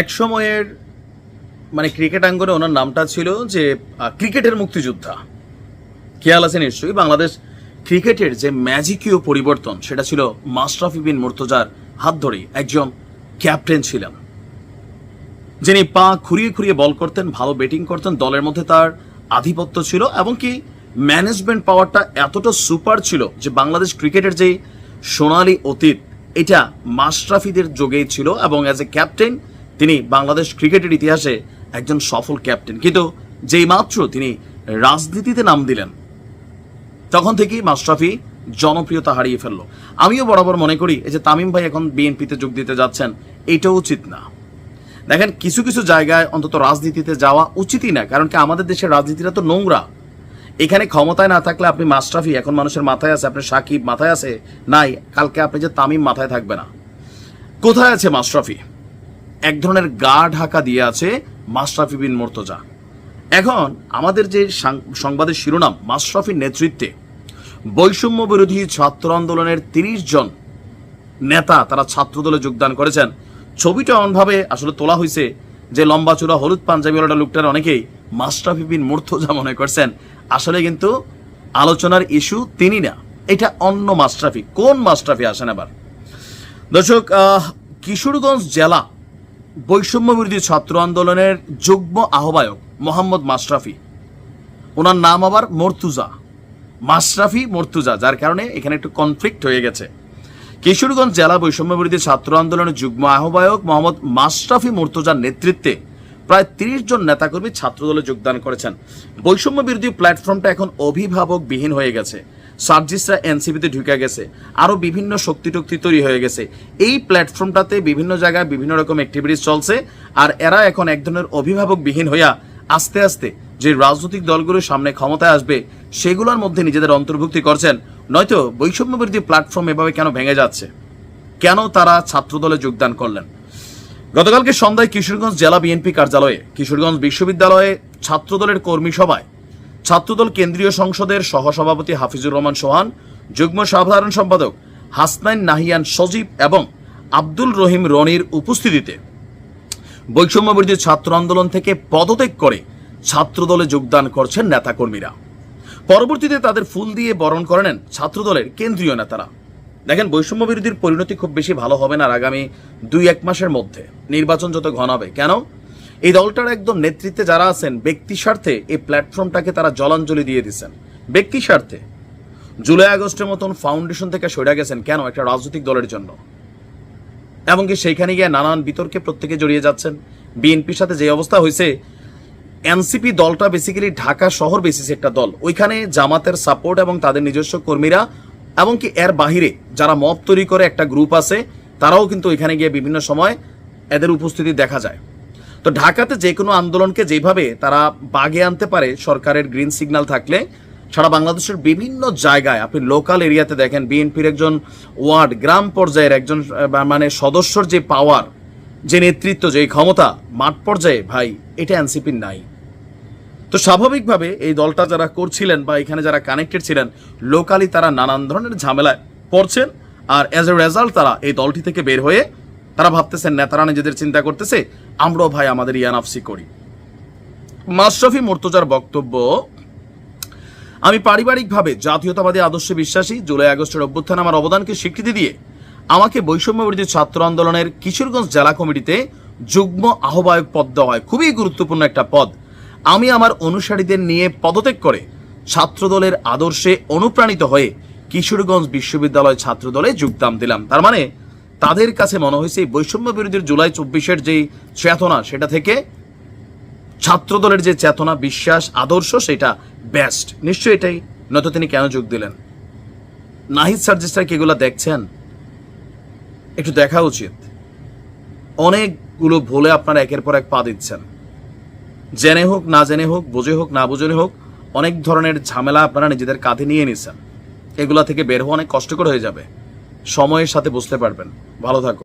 এক সময়ের মানে ক্রিকেট আঙ্গনে ওনার নামটা ছিল যে ক্রিকেটের মুক্তিযোদ্ধা। খেয়াল আছে নিশ্চয়ই, বাংলাদেশ ক্রিকেটের যে ম্যাজিকীয় পরিবর্তন, সেটা ছিল মাশরাফি বিন মুর্তজার হাত ধরেই একজন ক্যাপ্টেন ছিলেন। যিনি পা খুঁড়িয়ে খুঁড়িয়ে বল করতেন, ভালো ব্যাটিং করতেন, দলের মধ্যে তার আধিপত্য ছিল এবং কি ম্যানেজমেন্ট পাওয়ারটা এতটা সুপার ছিল যে বাংলাদেশ ক্রিকেটের যে সোনালী অতীত, এটা মাশরাফিদের যোগেই ছিল এবং অ্যাজ এ ক্যাপ্টেন তিনি বাংলাদেশ ক্রিকেটের ইতিহাসে একজন সফল ক্যাপ্টেন। কিন্তু যেই মাত্র তিনি রাজনীতিতে নাম দিলেন, তখন থেকেই মাশরাফি জনপ্রিয়তা হারিয়ে ফেলল। আমিও বরাবর মনে করি, এই যে তামিম ভাই এখন বিএনপিতে যোগ দিতে যাচ্ছেন এইটাও উচিত না। দেখেন, কিছু কিছু জায়গায় অন্তত রাজনীতিতে যাওয়া উচিতই না, কারণ কি আমাদের দেশের রাজনীতিটা তো নোংরা। এখানে ক্ষমতায় না থাকলে আপনি মাশরাফি এখন মানুষের মাথায় আছে, আপনার সাকিব মাথায় আছে, নাই, কালকে আপনি যে তামিম মাথায় থাকবে না। কোথায় আছে মাশরাফি এক ধরনের গা ঢাকা দিয়ে আছে মাশরাফি বিন মোর্তজা। এখন আমাদের যে সংবাদের শিরোনাম, মাশরাফির নেতৃত্বে বৈষম্য বিরোধী ছাত্র আন্দোলনের তিরিশ জন নেতা তারা ছাত্রদলে যোগদান করেছেন। ছবিটা এমনভাবে আসলে তোলা হয়েছে যে লম্বা চূড়া হলুদ পাঞ্জাবিওয়ালা লোকটার অনেকেই মাস্টাফি বিন মুর্তজা মনে করছেন। আসলে কিন্তু আলোচনার ইস্যু তিনি না, এটা অন্য মাস্টাফি কোন মাস্টাফি আসেন আবার? দর্শক কিশোরগঞ্জ জেলা বৈষম্য বিরোধী ছাত্র আন্দোলনের যুগ্ম আহ্বায়ক মোহাম্মদ মাশরাফি। ওনার নাম আবার মর্তুজা। মাশরাফি মর্তুজা, যার কারণে এখানে একটু কনফ্লিক্ট হয়ে গেছে। কিশোরগঞ্জ জেলা বৈষম্য বিরোধী ছাত্র আন্দোলনের যুগ্ম আহ্বায়ক মোহাম্মদ মাশরাফি মর্তুজার নেতৃত্বে প্রায় তিরিশ জন নেতাকর্মী ছাত্রদলে যোগদান করেছেন। বৈষম্য বিরোধী প্ল্যাটফর্মটা এখন অভিভাবকবিহীন হয়ে গেছে। সার্জিসরা এনসিপিতে ঢুকে গেছে। আরও বিভিন্ন শক্তি টক্তি তৈরি হয়ে গেছে। এই প্ল্যাটফর্মটাতে বিভিন্ন জায়গায় বিভিন্ন রকম অ্যাক্টিভিটিস চলছে আর এরা এখন এক ধরনের অভিভাবকবিহীন হইয়া আস্তে আস্তে যে রাজনৈতিক দলগুলো সামনে ক্ষমতায় আসবে, সেগুলোর মধ্যে নিজেদের অন্তর্ভুক্তি করছেন। নয়তো বৈষম্য বিরোধী প্ল্যাটফর্ম এভাবে কেন ভেঙে যাচ্ছে? কেন তারা ছাত্রদলে যোগদান করলেন? গতকালকে সন্ধ্যায় কিশোরগঞ্জ জেলা বিএনপি কার্যালয়ে, কিশোরগঞ্জ বিশ্ববিদ্যালয়ে ছাত্রদলের কর্মী সভায় ছাত্রদল কেন্দ্রীয় সংসদের সহসভাপতি হাফিজুর রহমান সোহান, যুগ্ম সাধারণ সম্পাদক হাসনাইন নাহিয়ান সজীব এবং আব্দুল রহিম রনির উপস্থিতিতে বৈষম্য বিরোধী ছাত্র আন্দোলন থেকে পদত্যাগ করে ছাত্রদলে যোগদান করছেন নেতাকর্মীরা। পরবর্তীতে তাদের ফুল দিয়ে বরণ করে নেন ছাত্রদলের কেন্দ্রীয় নেতারা। দেখেন বৈষম্য বিরোধীর পরিণতি খুব বেশি ভালো হবে না আগামী দুই এক মাসের মধ্যে। নির্বাচন যত ঘন হবে, কেন? এই দলটার একদম নেতৃত্বে যারা আছেন, ব্যক্তি স্বার্থে এই প্ল্যাটফর্মটাকে তারা জলাঞ্জলি দিয়ে দিচ্ছেন। ব্যক্তি স্বার্থে। জুলাই আগস্টের মতন ফাউন্ডেশন থেকে সরে গেছেন কেন একটা রাজনৈতিক দলের জন্য? এমনকি সেইখানে গিয়ে নানান বিতর্কে প্রত্যেকে জড়িয়ে যাচ্ছেন? বিএনপির সাথে যে অবস্থা হয়েছে, এনসিপি দলটা বেসিক্যালি ঢাকা শহর বেসিস একটা দল। ওইখানে জামাতের সাপোর্ট এবং তাদের নিজস্ব কর্মীরা এমনকি এর বাহিরে যারা মব তৈরি করে একটা গ্রুপ আছে, তারাও কিন্তু ওইখানে গিয়ে বিভিন্ন সময় এদের উপস্থিতি দেখা যায়। তো ঢাকাতে যে কোনো আন্দোলনকে যেভাবে তারা বাগে আনতে পারে, সরকারের গ্রিন সিগন্যাল থাকলে সারা বাংলাদেশের বিভিন্ন জায়গায়, আপনি লোকাল এরিয়াতে দেখেন বিএনপির একজন ওয়ার্ড, গ্রাম পর্যায়ের একজন মানে সদস্যর যে পাওয়ার যে নেতৃত্ব, যে ক্ষমতা, মাঠ পর্যায়ে, ভাই, এটা এনসিপির নাই। তো স্বাভাবিকভাবে এই দলটা যারা করছিলেন বা এখানে যারা কানেক্টেড ছিলেন লোকালি তারা নানান ধরনের ঝামেলায় পড়ছেন, আর অ্যাজ এ রেজাল্ট তারা এই দলটি থেকে বের হয়ে তারা ভাবতেছেন নেতারা নিজেদের চিন্তা করতেছে, আমরাও ভাই আমাদের ইয়ানাফসি করি। মাশরফি মুর্তজার বক্তব্য, আমি পারিবারিকভাবে জাতীয়তাবাদী আদর্শে বিশ্বাসী, জুলাই আগস্টের অভ্যুত্থানে আমার অবদানকে স্বীকৃতি দিয়ে আমাকে বৈষম্য বিরোধী ছাত্র আন্দোলনের কিশোরগঞ্জ জেলা কমিটিতে যুগ্ম আহ্বায়ক পদ দেওয়া হয়। খুবই গুরুত্বপূর্ণ একটা পদ। আমি আমার অনুসারীদের নিয়ে পদত্যাগ করে ছাত্রদলের আদর্শে অনুপ্রাণিত হয়ে কিশোরগঞ্জ বিশ্ববিদ্যালয় ছাত্রদলে যোগদান দিলাম। তার মানে তাদের কাছে মনে হয়েছে এই বৈষম্য বিরোধীর জুলাই চব্বিশের যেই চেতনা, সেটা থেকে ছাত্রদলের যে চেতনা, বিশ্বাস, আদর্শ, সেটা বেস্ট নিশ্চয়ই এটাই। নয়তো তিনি কেন যোগ দিলেন? নাহিদ সার্জিস্টার কি এগুলো দেখছেন, একটু দেখা উচিত। অনেকগুলো ভুলে আপনারা একের পর এক পা দিচ্ছেন। জেনে হোক, না জেনে হোক, বুঝে হোক, না বুঝে হোক, অনেক ধরনের ঝামেলা আপনারা নিজেদের কাঁধে নিয়ে নিছেন এগুলা থেকে বের হওয়া অনেক কষ্টকর হয়ে যাবে। সময়ের সাথে বুঝতে পারবেন। ভালো থাকুন।